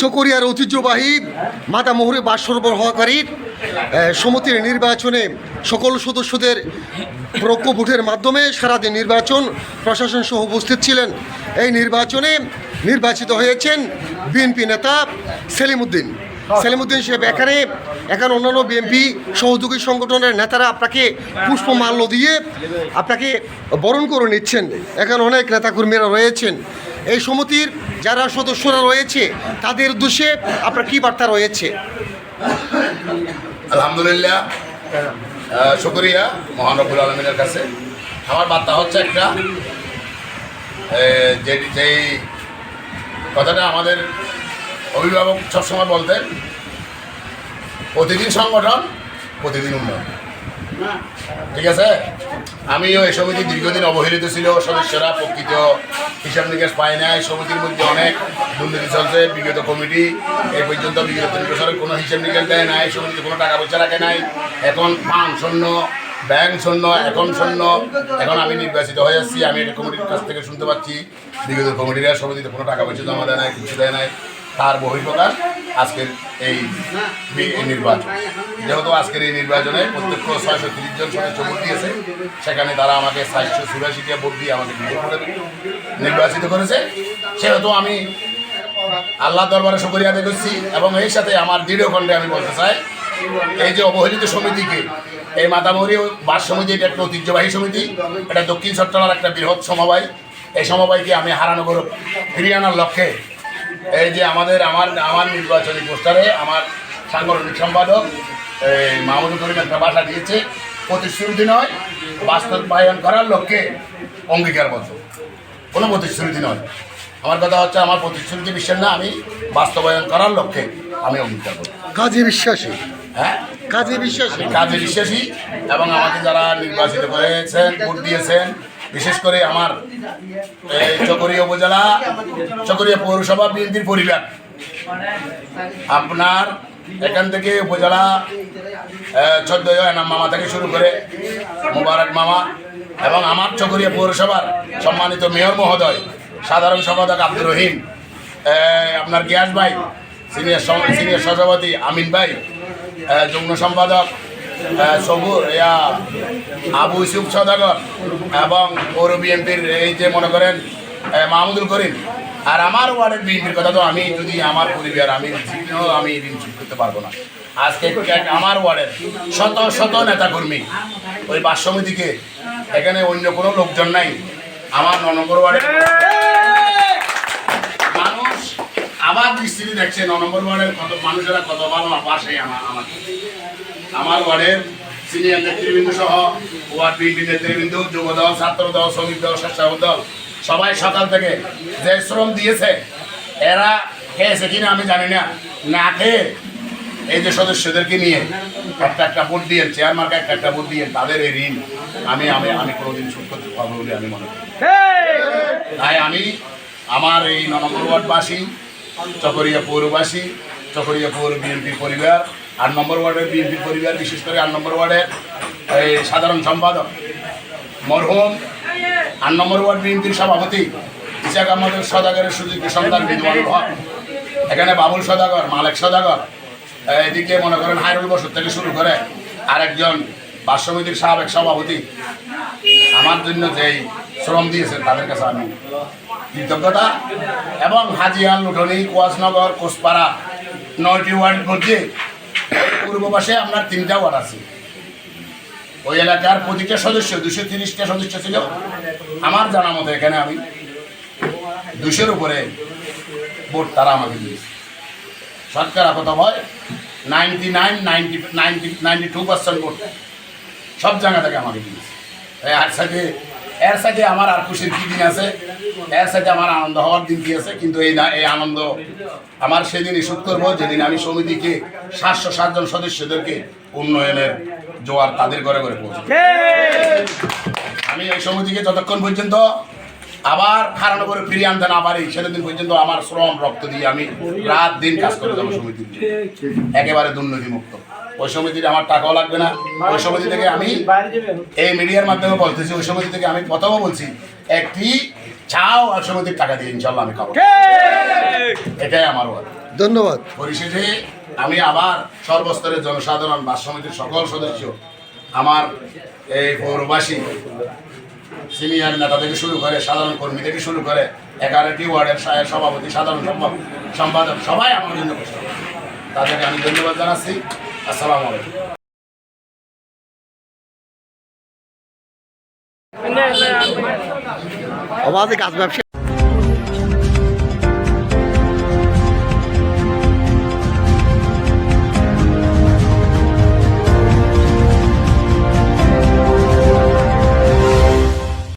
চকরিয়ার ঐতিহ্যবাহী মাতামোহরে বাস সরবরাহকারীর সমিতির নির্বাচনে সকল সদস্যদের প্রজ্ঞ ভোটের মাধ্যমে সারাদিন নির্বাচন প্রশাসন সহ উপস্থিত ছিলেন। এই নির্বাচনে নির্বাচিত হয়েছেন বিএনপি নেতা সেলিম উদ্দিন সেলিম উদ্দিন সাহেব এখানে এখানে অন্যান্য বিএনপি সহযোগী সংগঠনের নেতারা আপনাকে পুষ্পমাল্য দিয়ে আপনাকে বরণ করে নিচ্ছেন। এখানে অনেক নেতাকর্মীরা রয়েছেন। এই সমিতির যারা সদস্যরা রয়েছে তাদের উদ্দেশ্যে আপনার কী বার্তা রয়েছে? আলহামদুলিল্লাহ। শুকরিয়া মহান রব্বুল আলমিনের কাছে। আমার বার্তা হচ্ছে একটা এ, যে যেই কথাটা আমাদের অভিভাবক সবসময় বলতেন, প্রতিদিন সংগঠন, প্রতিদিন উন্নয়ন। ঠিক আছে? আমিও এই সমিতি দীর্ঘদিন অবহেলিত ছিল, সদস্যরা প্রকৃত হিসাব নিকাশ পায় নাই, সমিতির মধ্যে অনেক দুর্নীতি চলছে, বিগত কমিটি এই পর্যন্ত বিগত তিন বছরের কোনো হিসাব নিকাশ দেয় নাই, সমিতিতে কোনো টাকা পয়সা রাখে নাই, এখন পান শূন্য, ব্যাংক শূন্য এখন শূন্য, এখন আমি নির্বাচিত হয়ে যাচ্ছি আমি এটা কমিটির কাছ থেকে শুনতে পাচ্ছি, বিগত কমিটিরা সমিতিতে কোনো টাকা পয়সা জমা দেয় নাই, কিছু দেয় নাই তার বহিঃপ্রকাশ আজকের এই নির্বাচন। যেহেতু আজকের এই নির্বাচনে প্রত্যক্ষ ছয়শো তিরিশ জন সদস্য ভোট দিয়েছে, সেখানে তারা আমাকে চারশো চুরাশিটা ভোট দিয়ে আমাকে নির্বাচিত করেছে। সেহেতু আমি আল্লাহ দরবারে শুকরিয়া আদায় করছি এবং এই সাথে আমার দৃঢ় কণ্ঠে আমি বলতে চাই, এই যে অবহেলিত সমিতিকে, এই মাতামুরি বাস সমিতি, এটা একটা ঐতিহ্যবাহী সমিতি, এটা দক্ষিণ চট্টলার একটা বৃহৎ সমবায়। এই সমবায়কে আমি হারানো করে ফিরিয়ে আনার লক্ষ্যে এই যে আমাদের আমার আমার নির্বাচনী পোস্টারে আমার সাংগঠনিক সম্পাদক এই মাহমুদুল করিম একটা বাসা দিয়েছে প্রতিশ্রুতি নয় বাস্তবায়ন করার লক্ষ্যে অঙ্গীকারবদ্ধ কোনো প্রতিশ্রুতি নয়। আমার কথা হচ্ছে আমার প্রতিশ্রুতি বিশ্বাস না আমি বাস্তবায়ন করার লক্ষ্যে আমি অঙ্গীকার করি। কাজী বিশ্বাসী। হ্যাঁ? কাজী বিশ্বাসী। কাজে বিশ্বাসী এবং আমাকে যারা নির্বাচিত করেছেন ভোট দিয়েছেন বিশেষ করে আমার চকরিয়া উপজেলা, চকরিয়া পৌরসভা বিএনপির পরিবার। আপনার এখান থেকে উপজেলা চোদ্দ এনাম মামা থেকে শুরু করে মুবারক মামা এবং আমার চকরিয়া পৌরসভার সম্মানিত মেয়র মহোদয়, সাধারণ সম্পাদক আব্দুর রহিম আপনার গিয়াস ভাই, সিনিয়র সিনিয়র সভাপতি আমিন ভাই যুগ্ম সম্পাদক ইয়া, আবু ইসুফ সদাগর এবং পৌর বিএনপির এই যে মনে করেন মাহমুদুল করিম। আর আমার ওয়ার্ডের বিএনপির কথা তো আমি যদি আমার পরিবার, আমি আমি ঋণ করতে পারব না। আজকে আমার ওয়ার্ডের শত শত নেতাকর্মী ওই বাস সমিতিকে এখানে অন্য কোনো লোকজন নাই। আমার ননগর ওয়ার্ডের মানুষ আবার দৃষ্টিতে দেখছে নম্বর ওয়ার্ডের কত মানুষেরা কত ভালো আমার আমার আমার ওয়ার্ডের সিনিয়র নেতৃবৃন্দ সহ ওয়ার্ড বিএনপি নেতৃবৃন্দ যুব দল ছাত্র দল শ্রমিক দল, স্বেচ্ছাসেবক দল, সবাই সকাল থেকে যে শ্রম দিয়েছে, এরা খেয়েছে কিনা আমি জানি না। না খেয়ে এই যে সদস্যদেরকে নিয়ে একটা একটা ভোট দিয়ে চেয়ারম্যানকে একটা একটা ভোট দিয়ে তাদের এই ঋণ আমি আমি আমি কোনোদিন শোধ করতে পারব বলে আমি মনে করি। তাই আমি আমার এই ন নম্বর ওয়ার্ডবাসী চকরিয়া পৌরবাসী চকরিয়া পৌর বিএনপি পরিবার আট নম্বর ওয়ার্ডের বিএনপির পরিবার, বিশেষ করে আট নম্বর ওয়ার্ডের এই সাধারণ সম্পাদক মরহুম আট নম্বর ওয়ার্ড বিএনপির সভাপতি ইসাক আহমদের সদাগরের সুযোগ্য সন্তান বিদ্যমানুল হক। এখানে বাবুল সদাগর, মালেক সদাগর, এদিকে মনে করেন হাইরুল বসত থেকে শুরু করে আরেকজন বাস সমিতির সাবেক সভাপতি। আমার জন্য যেই শ্রম দিয়েছেন তাদের কাছে আমি কৃতজ্ঞতা। এবং হাজিয়ান লুঠনি কুয়াশনগর কোসপাড়া নয়টি ওয়ার্ডের মধ্যে পূর্ব পাশে আপনার তিনটা ওয়ার্ড আছে। ওই এলাকার প্রতিটা সদস্য, দুশো তিরিশটা সদস্য ছিল। আমার জানা মতো এখানে আমি দুশোর উপরে ভোট তারা আমাকে দিয়েছে। সরকার কত হয় ninety nine, ninety ninety ninety two percent vote সব জায়গা থেকে আমাকে দিয়েছে। আর সাথে এর সাথে আমার আর খুশির কি দিন আছে? এর সাথে আমার আনন্দ হওয়ার দিন কি আছে? কিন্তু এই না এই আনন্দ আমার সেদিন শুট করব যেদিন আমি সমিতিকে সাতশো সাতজন সদস্যদেরকে উন্নয়নের জোয়ার তাদের ঘরে ঘরে পৌঁছে আমি এই সমিতিকে যতক্ষণ পর্যন্ত আবার খারানো করে ফিরিয়ে আনতে না পারি সেদিন পর্যন্ত আমার শ্রম রক্ত দিয়ে আমি রাত দিন কাজ করে যাব সমিতির একেবারে দুর্নীতি মুক্ত ওই সমিতির আমার টাকাও লাগবে না। ওই সমিতি থেকে আমি এই মিডিয়ার মাধ্যমে বলতেছি ওই সমিতি থেকে আমি প্রথমও বলছি একটি চাও আর সমিতির টাকা দিয়ে ইনশাল্লাহ আমি খাব। এটাই আমার ধন্যবাদ। পরিশেষে আমি আবার সর্বস্তরের জনসাধারণ বাস সমিতির সকল সদস্য আমার এই পৌরবাসী সিনিয়র নেতা থেকে শুরু করে সাধারণ কর্মী থেকে শুরু করে এগারোটি ওয়ার্ডের সভাপতি, সাধারণ সম্পা- সম্পাদক, সবাই আমার জন্য কষ্ট। তাদেরকে আমি ধন্যবাদ জানাচ্ছি আসসালামু আলাইকুম আমাদের কাজ ব্যবসা